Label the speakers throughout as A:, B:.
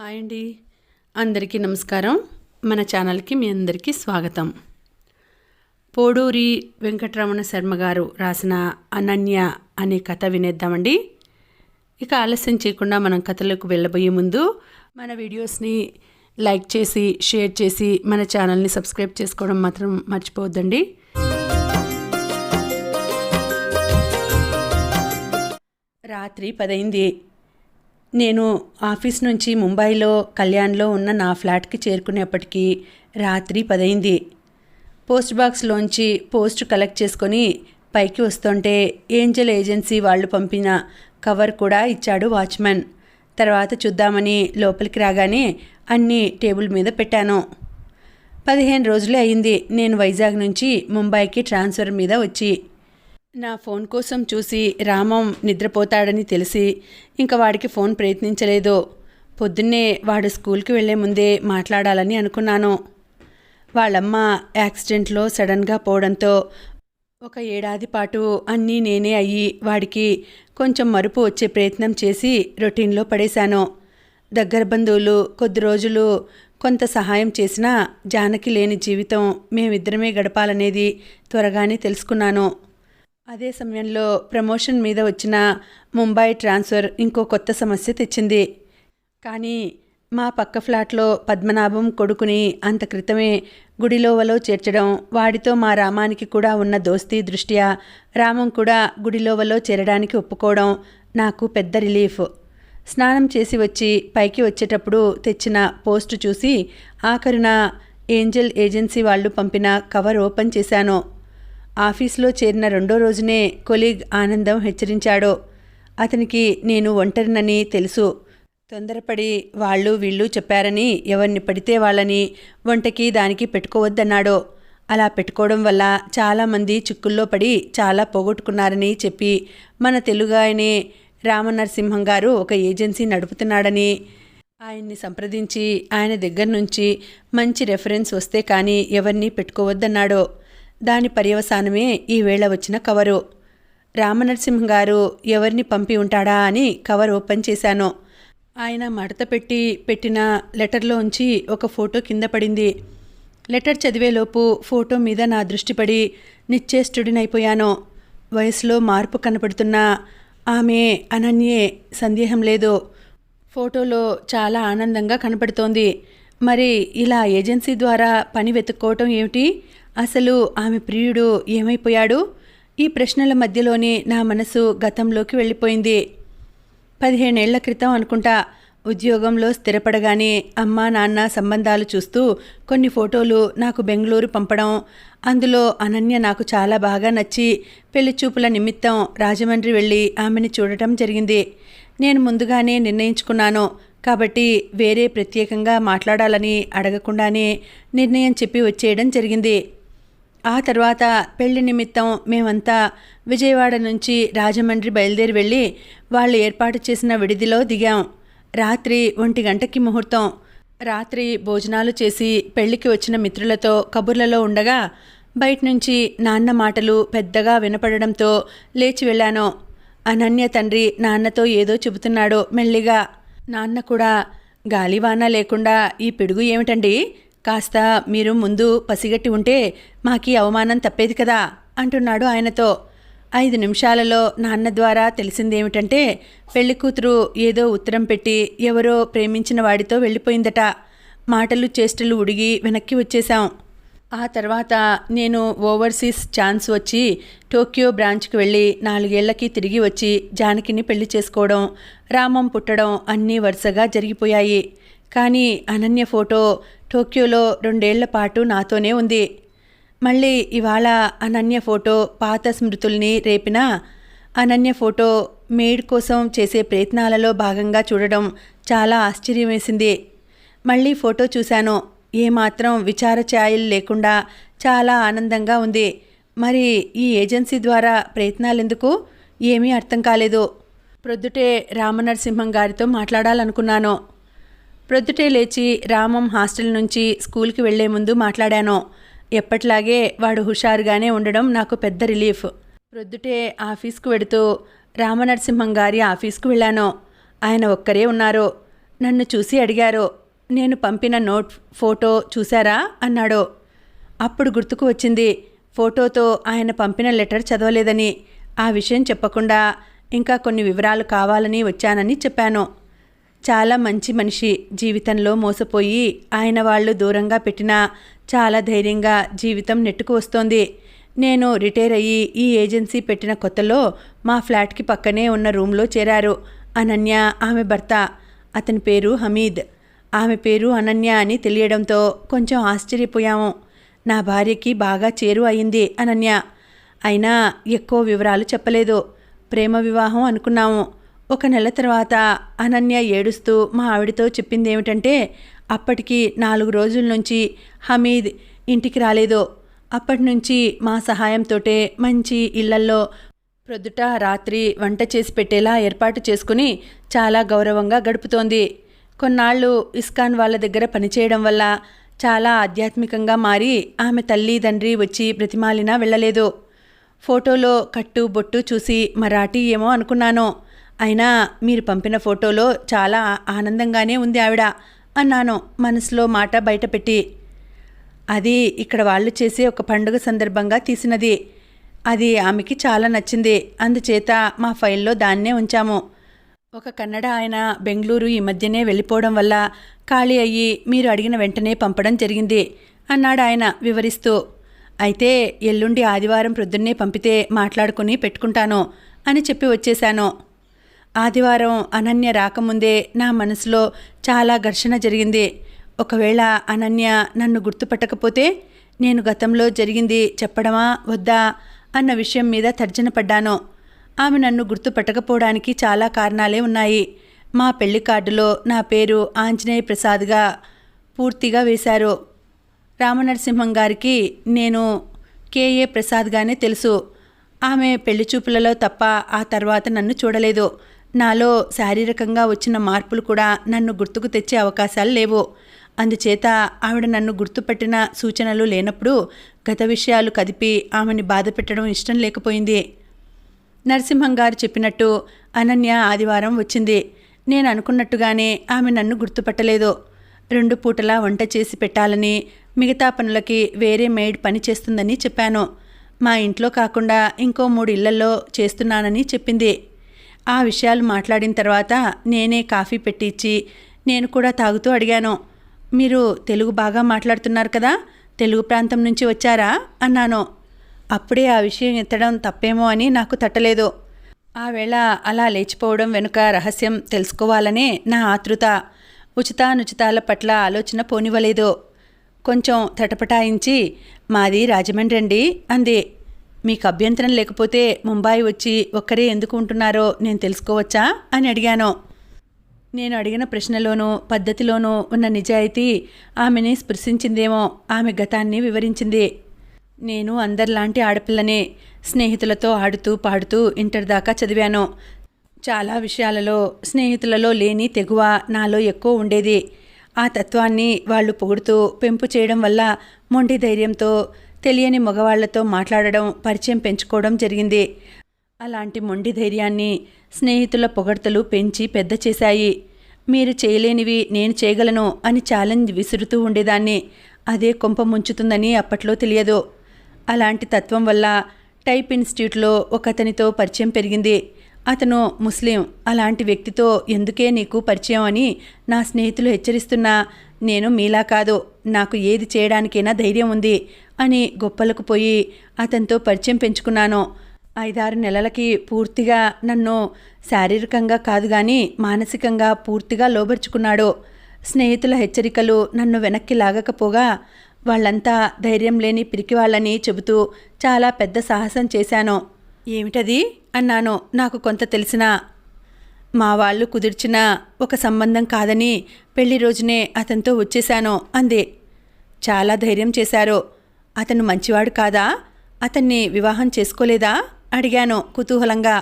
A: Hi అండి. అందరికీ నమస్కారం. మన ఛానల్కి మీ అందరికీ స్వాగతం. పోడూరి వెంకటరమణ శర్మ గారు రాసిన అనన్య అనే కథ వినేద్దామండి. ఇక ఆలస్యం చేయకుండా మనం కథలకు వెళ్ళబోయే ముందు మన వీడియోస్ని లైక్ చేసి షేర్ చేసి మన ఛానల్ని సబ్స్క్రైబ్ చేసుకోవడం మాత్రం మర్చిపోవద్దండి. రాత్రి పదైంది. నేను ఆఫీస్ నుంచి ముంబైలో కళ్యాణ్లో ఉన్న నా ఫ్లాట్కి చేరుకునేప్పటికీ రాత్రి పదైంది. పోస్ట్ బాక్స్లోంచి పోస్ట్ కలెక్ట్ చేసుకొని పైకి వస్తుంటే ఏంజల్ ఏజెన్సీ వాళ్ళు పంపిన కవర్ కూడా ఇచ్చాడు వాచ్మెన్ తర్వాత చూద్దామని లోపలికి రాగానే అన్నీ టేబుల్ మీద పెట్టాను. పదిహేను రోజులే అయింది నేను వైజాగ్ నుంచి ముంబైకి ట్రాన్స్ఫర్ మీద వచ్చి. నా ఫోన్ కోసం చూసి రామం నిద్రపోతాడని తెలిసి ఇంకా వాడికి ఫోన్ ప్రయత్నించలేదు. పొద్దున్నే వాడు స్కూల్కి వెళ్ళే ముందే మాట్లాడాలని అనుకున్నాను. వాళ్ళమ్మ యాక్సిడెంట్లో సడన్గా పోవడంతో ఒక ఏడాది పాటు అన్నీ నేనే అయ్యి వాడికి కొంచెం మరుపు వచ్చే ప్రయత్నం చేసి రొటీన్లో పడేశాను. దగ్గర బంధువులు కొద్ది రోజులు కొంత సహాయం చేసినా జానకి లేని జీవితం మేమిద్దరమే గడపాలనేది త్వరగానే తెలుసుకున్నాను. అదే సమయంలో ప్రమోషన్ మీద వచ్చిన ముంబై ట్రాన్స్ఫర్ ఇంకో కొత్త సమస్య తెచ్చింది. కానీ మా పక్క ఫ్లాట్లో పద్మనాభం కొడుకుని అంత క్రితమే గుడిలోవలో చేర్చడం వాడితో మా రామానికి కూడా ఉన్న దోస్తీ దృష్ట్యా రామం కూడా గుడిలోవలో చేరడానికి ఒప్పుకోవడం నాకు పెద్ద రిలీఫ్. స్నానం చేసి వచ్చి పైకి వచ్చేటప్పుడు తెచ్చిన పోస్టు చూసి ఆఖరున ఏంజల్ ఏజెన్సీ వాళ్ళు పంపిన కవర్ ఓపెన్ చేశాను. ఆఫీస్లో చేరిన రెండో రోజునే కొలీగ్ ఆనందం హెచ్చరించాడో. అతనికి నేను ఒంటరినని తెలుసు. తొందరపడి వాళ్ళు వీళ్ళు చెప్పారని ఎవరిని పడితే వాళ్ళని వంటకి దానికి పెట్టుకోవద్దన్నాడో. అలా పెట్టుకోవడం వల్ల చాలామంది చిక్కుల్లో పడి చాలా పోగొట్టుకున్నారని చెప్పి మన తెలుగాయనే రామనరసింహం గారు ఒక ఏజెన్సీ నడుపుతున్నాడని ఆయన్ని సంప్రదించి ఆయన దగ్గర నుంచి మంచి రెఫరెన్స్ వస్తే కానీ ఎవరిని పెట్టుకోవద్దన్నాడో. దాని పర్యవసానమే ఈవేళ వచ్చిన కవరు. రామనరసింహం గారు ఎవరిని పంపి ఉంటాడా అని కవర్ ఓపెన్ చేశాను. ఆయన మడత పెట్టి పెట్టిన లెటర్లోంచి ఒక ఫోటో కింద పడింది. లెటర్ చదివేలోపు ఫోటో మీద నా దృష్టి పడి నిశ్చేష్టుడినైపోయాను. వయసులో మార్పు కనపడుతున్నా ఆమె అనన్యే సందేహం లేదు. ఫోటోలో చాలా ఆనందంగా కనపడుతోంది. మరి ఇలా ఏజెన్సీ ద్వారా పని వెతుక్కోవటం ఏమిటి? అసలు ఆమె ప్రియుడు ఏమైపోయాడు? ఈ ప్రశ్నల మధ్యలోనే నా మనసు గతంలోకి వెళ్ళిపోయింది. పదిహేనేళ్ళ క్రితం అనుకుంటా ఉద్యోగంలో స్థిరపడగానే అమ్మా నాన్న సంబంధాలు చూస్తూ కొన్ని ఫోటోలు నాకు బెంగళూరు పంపడం అందులో అనన్య నాకు చాలా బాగా నచ్చి పెళ్ళి చూపుల నిమిత్తం రాజమండ్రి వెళ్ళి ఆమెని చూడటం జరిగింది. నేను ముందుగానే నిర్ణయించుకున్నాను కాబట్టి వేరే ప్రత్యేకంగా మాట్లాడాలని అడగకుండానే నిర్ణయం చెప్పి వచ్చేయడం జరిగింది. ఆ తర్వాత పెళ్ళి నిమిత్తం మేమంతా విజయవాడ నుంచి రాజమండ్రి బయలుదేరి వెళ్ళి వాళ్ళు ఏర్పాటు చేసిన విడిదిలో దిగాం. రాత్రి ఒంటి గంటకి ముహూర్తం. రాత్రి భోజనాలు చేసి పెళ్ళికి వచ్చిన మిత్రులతో కబుర్లలో ఉండగా బయట నుంచి నాన్న మాటలు పెద్దగా వినపడడంతో లేచి వెళ్ళాను. అనన్య తండ్రి నాన్నతో ఏదో చెబుతున్నాడు మెల్లిగా. నాన్న కూడా గాలివాన లేకుండా ఈ పిడుగు ఏమిటండి? కాస్త మీరు ముందు పసిగట్టి ఉంటే మాకీ అవమానం తప్పేది కదా అంటున్నాడు ఆయనతో. ఐదు నిమిషాలలో నాన్న ద్వారా తెలిసిందేమిటంటే పెళ్ళి కూతురు ఏదో ఉత్తరం పెట్టి ఎవరో ప్రేమించిన వాడితో వెళ్ళిపోయిందట. మాటలు చేష్టలు ఉడిగి వెనక్కి వచ్చేశాం. ఆ తర్వాత నేను ఓవర్సీస్ ఛాన్స్ వచ్చి టోక్యో బ్రాంచ్కి వెళ్ళి నాలుగేళ్ళకి తిరిగి వచ్చి జానకిని పెళ్ళి చేసుకోవడం రామం పుట్టడం అన్నీ వరుసగా జరిగిపోయాయి. కానీ అనన్య ఫోటో టోక్యోలో రెండేళ్ళ పాటు నాతోనే ఉంది. మళ్ళీ ఇవాళ అనన్య ఫోటో పాత స్మృతుల్ని రేపిన అనన్య ఫోటో మేడ్ కోసం చేసే ప్రయత్నాలలో భాగంగా చూడడం చాలా ఆశ్చర్యం వేసింది మళ్ళీ ఫోటో చూశాను. ఏమాత్రం విచార ఛాయలు లేకుండా చాలా ఆనందంగా ఉంది. మరి ఈ ఏజెన్సీ ద్వారా ప్రయత్నాలెందుకు? ఏమీ అర్థం కాలేదు. ప్రొద్దుటే రామనరసింహం గారితో మాట్లాడాలనుకున్నాను. ప్రొద్దుటే లేచి రామం హాస్టల్ నుంచి స్కూల్కి వెళ్ళే ముందు మాట్లాడాను. ఎప్పట్లాగే వాడు హుషారుగానే ఉండడం నాకు పెద్ద రిలీఫ్. ప్రొద్దుటే ఆఫీస్కు వెడుతూ రామనరసింహం గారి ఆఫీస్కు వెళ్ళాను. ఆయన ఒక్కరే ఉన్నారు. నన్ను చూసి అడిగారు నేను పంపిన నోట్ ఫోటో చూశారా? అన్నాడు. అప్పుడు గుర్తుకు వచ్చింది ఫోటోతో ఆయన పంపిన లెటర్ చదవలేదని. ఆ విషయం చెప్పకుండా ఇంకా కొన్ని వివరాలు కావాలని వచ్చానని చెప్పాను. చాలా మంచి మనిషి జీవితంలో మోసపోయి ఆయన వాళ్ళు దూరంగా పెట్టినా చాలా ధైర్యంగా జీవితం నెట్టుకు వస్తోంది. నేను రిటైర్ అయ్యి ఈ ఏజెన్సీ పెట్టిన కొత్తలో మా ఫ్లాట్కి పక్కనే ఉన్న రూమ్లో చేరారు. అనన్య ఆమె భర్త. అతని పేరు హమీద్. ఆమె పేరు అనన్య అని తెలియడంతో కొంచెం ఆశ్చర్యపోయాము. నా భార్యకి బాగా చేరు అయింది అనన్య. అయినా ఎక్కువ వివరాలు చెప్పలేదు. ప్రేమ వివాహం అనుకున్నాము. ఒక నెల తర్వాత అనన్య ఏడుస్తూ మా ఆవిడతో చెప్పింది ఏమిటంటే అప్పటికి నాలుగు రోజుల నుంచి హమీద్ ఇంటికి రాలేదు అప్పటి నుంచి మా సహాయంతోటే మంచి ఇళ్ళల్లో ప్రొద్దుట రాత్రి వంట చేసి పెట్టేలా ఏర్పాటు చేసుకుని చాలా గౌరవంగా గడుపుతోంది. కొన్నాళ్ళు ఇస్కాన్ వాళ్ళ దగ్గర పనిచేయడం వల్ల చాలా ఆధ్యాత్మికంగా మారి ఆమె తల్లి తండ్రి వచ్చి బ్రతిమాలినా వెళ్ళలేదు. ఫోటోలో కట్టు బొట్టు చూసి మరాఠీ ఏమో అనుకున్నాను. అయినా మీరు పంపిన ఫోటోలో చాలా ఆనందంగానే ఉంది ఆవిడ అన్నాను మనసులో మాట బయటపెట్టి అది ఇక్కడ వాళ్ళు చేసే ఒక పండుగ సందర్భంగా తీసినది. అది ఆమెకి చాలా నచ్చింది. అందుచేత మా ఫైల్లో దాన్నే ఉంచాము. ఒక కన్నడ ఆయన బెంగళూరు ఈ మధ్యనే వెళ్ళిపోవడం వల్ల ఖాళీ అయ్యి మీరు అడిగిన వెంటనే పంపడం జరిగింది అన్నాడు ఆయన వివరిస్తూ. అయితే ఎల్లుండి ఆదివారం ప్రొద్దున్నే పంపితే మాట్లాడుకుని పెట్టుకుంటాను అని చెప్పి వచ్చేశాను. ఆదివారం అనన్య రాకముందే నా మనసులో చాలా ఘర్షణ జరిగింది. ఒకవేళ అనన్య నన్ను గుర్తుపట్టకపోతే నేను గతంలో జరిగింది చెప్పడమా వద్దా అన్న విషయం మీద తర్జన పడ్డాను. ఆమె నన్ను గుర్తుపట్టకపోవడానికి చాలా కారణాలే ఉన్నాయి. మా పెళ్ళి కార్డులో నా పేరు ఆంజనేయ ప్రసాద్గా పూర్తిగా వేశారు. రామనరసింహం గారికి నేను కేఏ ప్రసాద్గానే తెలుసు. ఆమె పెళ్ళి చూపులలో తప్ప ఆ తర్వాత నన్ను చూడలేదు. నాలో శారీరకంగా వచ్చిన మార్పులు కూడా నన్ను గుర్తుకు తెచ్చే అవకాశాలు లేవు. అందుచేత ఆవిడ నన్ను గుర్తుపెట్టిన సూచనలు లేనప్పుడు గత విషయాలు కదిపి ఆమెని బాధ పెట్టడం ఇష్టం లేకపోయింది. నరసింహం గారు చెప్పినట్టు అనన్య ఆదివారం వచ్చింది. నేను అనుకున్నట్టుగానే ఆమె నన్ను గుర్తుపట్టలేదు. రెండు పూటలా వంట చేసి పెట్టాలని మిగతా పనులకి వేరే మెయిడ్ పని చేస్తుందని చెప్పాను. మా ఇంట్లో కాకుండా ఇంకో మూడు ఇళ్ళలో చేస్తున్నానని చెప్పింది. ఆ విషయాలు మాట్లాడిన తర్వాత నేనే కాఫీ పెట్టించి నేను కూడా తాగుతూ అడిగాను. మీరు తెలుగు బాగా మాట్లాడుతున్నారు కదా తెలుగు ప్రాంతం నుంచి వచ్చారా? అన్నాను. అప్పుడే ఆ విషయం ఎత్తడం తప్పేమో అని నాకు తట్టలేదు. ఆ వేళ అలా లేచిపోవడం వెనుక రహస్యం తెలుసుకోవాలనే నా ఆతృత. ఉచితానుచితాల పట్ల ఆలోచన పోనివ్వలేదు. కొంచెం తటపటాయించి మాది రాజమండ్రి అండి అంది. మీకు అభ్యంతరం లేకపోతే ముంబాయి వచ్చి ఒక్కరే ఎందుకు ఉంటున్నారో నేను తెలుసుకోవచ్చా? అని అడిగాను. నేను అడిగిన ప్రశ్నలోనూ పద్ధతిలోనూ ఉన్న నిజాయితీ ఆమెని స్పృశించిందేమో ఆమె గతాన్ని వివరించింది. నేను అందరిలాంటి ఆడపిల్లనే స్నేహితులతో ఆడుతూ పాడుతూ ఇంటర్ దాకా చదివాను. చాలా విషయాలలో స్నేహితులలో లేని తెగువ నాలో ఎక్కువ ఉండేది. ఆ తత్వాన్ని వాళ్ళు పొగుడుతూ పెంపు చేయడం వల్ల మొండి ధైర్యంతో తెలియని మగవాళ్ళతో మాట్లాడడం పరిచయం పెంచుకోవడం జరిగింది. అలాంటి మొండి ధైర్యాన్ని స్నేహితుల పొగడ్తలు పెంచి పెద్ద చేశాయి. మీరు చేయలేనివి నేను చేయగలను అని ఛాలెంజ్ విసురుతూ ఉండేదాన్ని. అదే కొంప ముంచుతుందని అప్పట్లో తెలియదు. అలాంటి తత్వం వల్ల టైప్ ఇన్స్టిట్యూట్లో ఒకతనితో పరిచయం పెరిగింది. అతను ముస్లిం అలాంటి వ్యక్తితో ఎందుకే నీకు పరిచయం అని నా స్నేహితులు హెచ్చరిస్తున్నా? నేను మీలా కాదు నాకు ఏది చేయడానికైనా ధైర్యం ఉంది అని గొప్పలకు పోయి అతనితో పరిచయం పెంచుకున్నాను. ఐదారు నెలలకి పూర్తిగా నన్ను శారీరకంగా కాదు కానీ మానసికంగా పూర్తిగా లోబరుచుకున్నాడు. స్నేహితుల హెచ్చరికలు నన్ను వెనక్కి లాగకపోగా వాళ్ళంతా ధైర్యం లేని పిరికివాళ్ళని చెబుతూ చాలా పెద్ద సాహసం చేశాను. ఏమిటది? అన్నాను. నాకు కొంత తెలిసిన. మా వాళ్ళు కుదిర్చిన ఒక సంబంధం కాదని పెళ్ళి రోజునే అతనితో వచ్చేశాను అంది. చాలా ధైర్యం చేశారు. అతను మంచివాడు కాదా? అతన్ని వివాహం చేసుకోలేదా? అడిగాను కుతూహలంగా.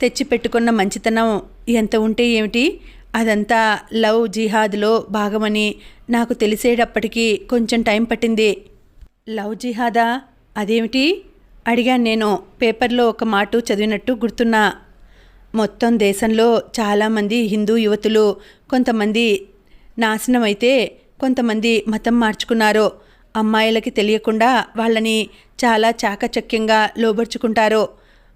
A: తెచ్చిపెట్టుకున్న మంచితనం ఎంత ఉంటే ఏమిటి? అదంతా లవ్ జిహాద్లో భాగమని నాకు తెలిసేటప్పటికీ కొంచెం టైం పట్టింది. లవ్ జిహాదా? అదేమిటి? అడిగాను నేను పేపర్లో ఒక మాట చదివినట్టు గుర్తున్నా మొత్తం దేశంలో చాలామంది హిందూ యువతులు కొంతమంది నాశనం అయితే కొంతమంది మతం మార్చుకున్నారు అమ్మాయిలకి తెలియకుండా వాళ్ళని చాలా చాకచక్యంగా లోబర్చుకుంటారు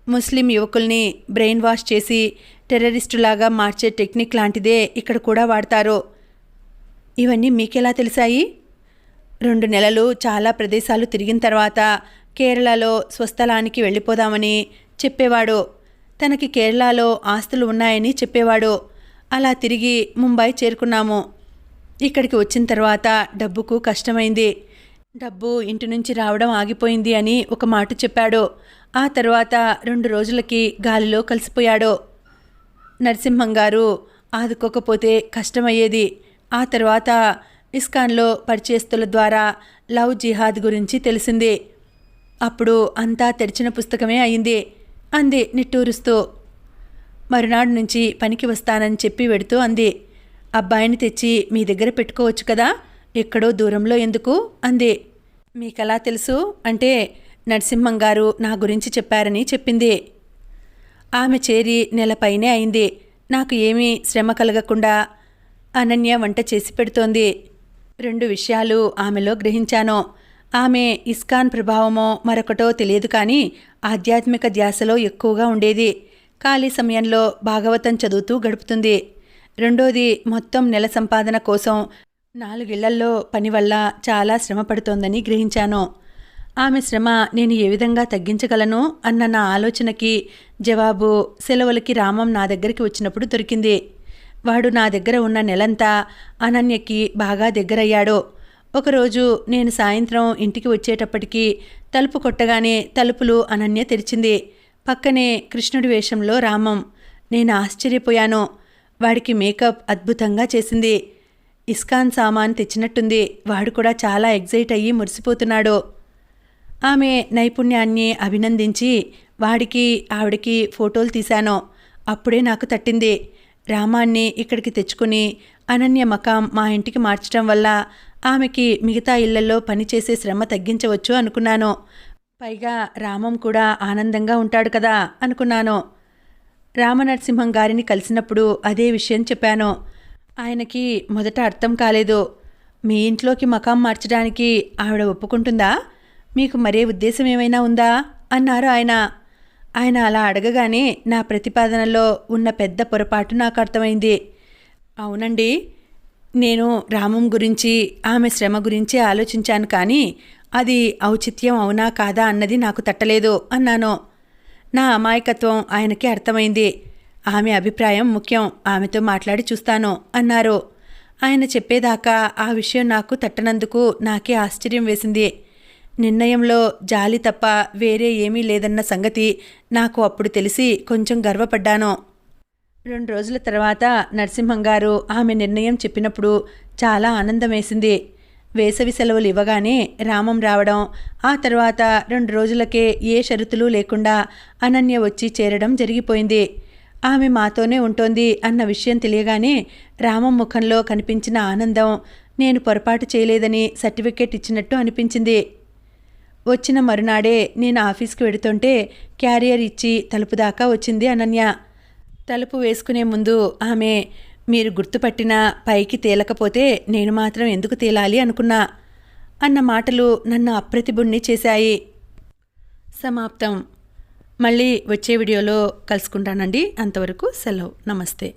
A: ముస్లిం యువకుల్ని బ్రెయిన్ వాష్ చేసి టెర్రరిస్టులాగా మార్చే టెక్నిక్ లాంటిదే ఇక్కడ కూడా వాడతారు. ఇవన్నీ మీకెలా తెలిసాయి? రెండు నెలలు చాలా ప్రదేశాలు తిరిగిన తర్వాత కేరళలో స్వస్థలానికి వెళ్ళిపోదామని చెప్పేవాడు. తనకి కేరళలో ఆస్తులు ఉన్నాయని చెప్పేవాడు. అలా తిరిగి ముంబై చేరుకున్నాము. ఇక్కడికి వచ్చిన తర్వాత డబ్బుకు కష్టమైంది. డబ్బు ఇంటి నుంచి రావడం ఆగిపోయింది అని ఒక మాట చెప్పాడు. ఆ తర్వాత రెండు రోజులకి గాలిలో కలిసిపోయాడు. నరసింహం గారు ఆదుకోకపోతే కష్టమయ్యేది. ఆ తర్వాత ఇస్కాన్లో పరిచయస్తుల ద్వారా లవ్ జిహాద్ గురించి తెలిసింది. అప్పుడు అంతా తెరిచిన పుస్తకమే అయింది అంది నిట్టూరుస్తూ. మరునాడు నుంచి పనికి వస్తానని చెప్పి వెడుతూ అంది. అబ్బాయిని తెచ్చి మీ దగ్గర పెట్టుకోవచ్చు కదా? ఎక్కడో దూరంలో ఎందుకు? అంది. మీకెలా తెలుసు? అంటే నరసింహం గారు నా గురించి చెప్పారని చెప్పింది. ఆమె చేరి నెలపైనే అయింది. నాకు ఏమీ శ్రమ కలగకుండా అనన్య వంట చేసి పెడుతోంది. రెండు విషయాలు ఆమెలో గ్రహించాను. ఆమె ఇస్కాన్ ప్రభావమో మరొకటో తెలియదు కానీ ఆధ్యాత్మిక ధ్యాసలో ఎక్కువగా ఉండేది. ఖాళీ సమయంలో భాగవతం చదువుతూ గడుపుతుంది. రెండోది మొత్తం నెల సంపాదన కోసం నాలుగిళ్ళల్లో పని వల్ల చాలా శ్రమ పడుతోందని గ్రహించాను. ఆమె శ్రమ నేను ఏ విధంగా తగ్గించగలను అన్న నా ఆలోచనకి జవాబు సెలవులకి రామం నా దగ్గరికి వచ్చినప్పుడు దొరికింది. వాడు నా దగ్గర ఉన్న నెలంతా అనన్యకి బాగా దగ్గరయ్యాడు. ఒకరోజు నేను సాయంత్రం ఇంటికి వచ్చేటప్పటికి తలుపు కొట్టగానే తలుపులు అనన్య తెరిచింది. పక్కనే కృష్ణుడి వేషంలో రామం నేను ఆశ్చర్యపోయాను. వాడికి మేకప్ అద్భుతంగా చేసింది. ఇస్కాన్ సామాన్ తెచ్చినట్టుంది. వాడు కూడా చాలా ఎగ్జైట్ అయ్యి మురిసిపోతున్నాడు. ఆమె నైపుణ్యాన్ని అభినందించి వాడికి ఆవిడకి ఫోటోలు తీశాను. అప్పుడే నాకు తట్టింది. రామాన్ని ఇక్కడికి తెచ్చుకుని అనన్య మకాం మా ఇంటికి మార్చడం వల్ల ఆమెకి మిగతా ఇళ్ళలో పనిచేసే శ్రమ తగ్గించవచ్చు అనుకున్నాను. పైగా రామం కూడా ఆనందంగా ఉంటాడు కదా అనుకున్నాను. రామనరసింహం గారిని కలిసినప్పుడు అదే విషయం చెప్పాను. ఆయనకి మొదట అర్థం కాలేదు. మీ ఇంట్లోకి మకాం మార్చడానికి ఆవిడ ఒప్పుకుంటుందా? మీకు మరే ఉద్దేశం ఏమైనా ఉందా? అన్నారు ఆయన. ఆయన అలా అడగగానే నా ప్రతిపాదనలో ఉన్న పెద్ద పొరపాటు నాకు అర్థమైంది. అవునండి. నేను రామం గురించి ఆమె శ్రమ గురించి ఆలోచించాను కానీ అది ఔచిత్యం అవునా కాదా అన్నది నాకు తట్టలేదు అన్నాను. నా అమాయకత్వం ఆయనకి అర్థమైంది. ఆమె అభిప్రాయం ముఖ్యం ఆమెతో మాట్లాడి చూస్తాను అన్నారు. ఆయన చెప్పేదాకా ఆ విషయం నాకు తట్టనందుకు నాకే ఆశ్చర్యం వేసింది. నిర్ణయంలో జాలి తప్ప వేరే ఏమీ లేదన్న సంగతి నాకు అప్పుడు తెలిసి కొంచెం గర్వపడ్డాను. రెండు రోజుల తర్వాత నరసింహం గారు ఆమె నిర్ణయం చెప్పినప్పుడు చాలా ఆనందమేసింది. వేసవి సెలవులు ఇవ్వగానే రామం రావడం ఆ తర్వాత రెండు రోజులకే ఏ షరతులు లేకుండా అనన్య వచ్చి చేరడం జరిగిపోయింది. ఆమె మాతోనే ఉంటోంది అన్న విషయం తెలియగానే రామం ముఖంలో కనిపించిన ఆనందం నేను పొరపాటు చేయలేదని సర్టిఫికేట్ ఇచ్చినట్టు అనిపించింది. వచ్చిన మరునాడే నేను ఆఫీస్కి వెడుతుంటే క్యారియర్ ఇచ్చి తలుపు దాకా వచ్చింది అనన్య. తలుపు వేసుకునే ముందు ఆమె మీరు గుర్తుపట్టినా పైకి తేలకపోతే నేను మాత్రం ఎందుకు తేలాలి అనుకున్నా అన్న మాటలు నన్ను అప్రతిభుణ్ణి చేశాయి. సమాప్తం. మళ్ళీ వచ్చే వీడియోలో కలుసుకుంటానండి. అంతవరకు సెలవు. నమస్తే.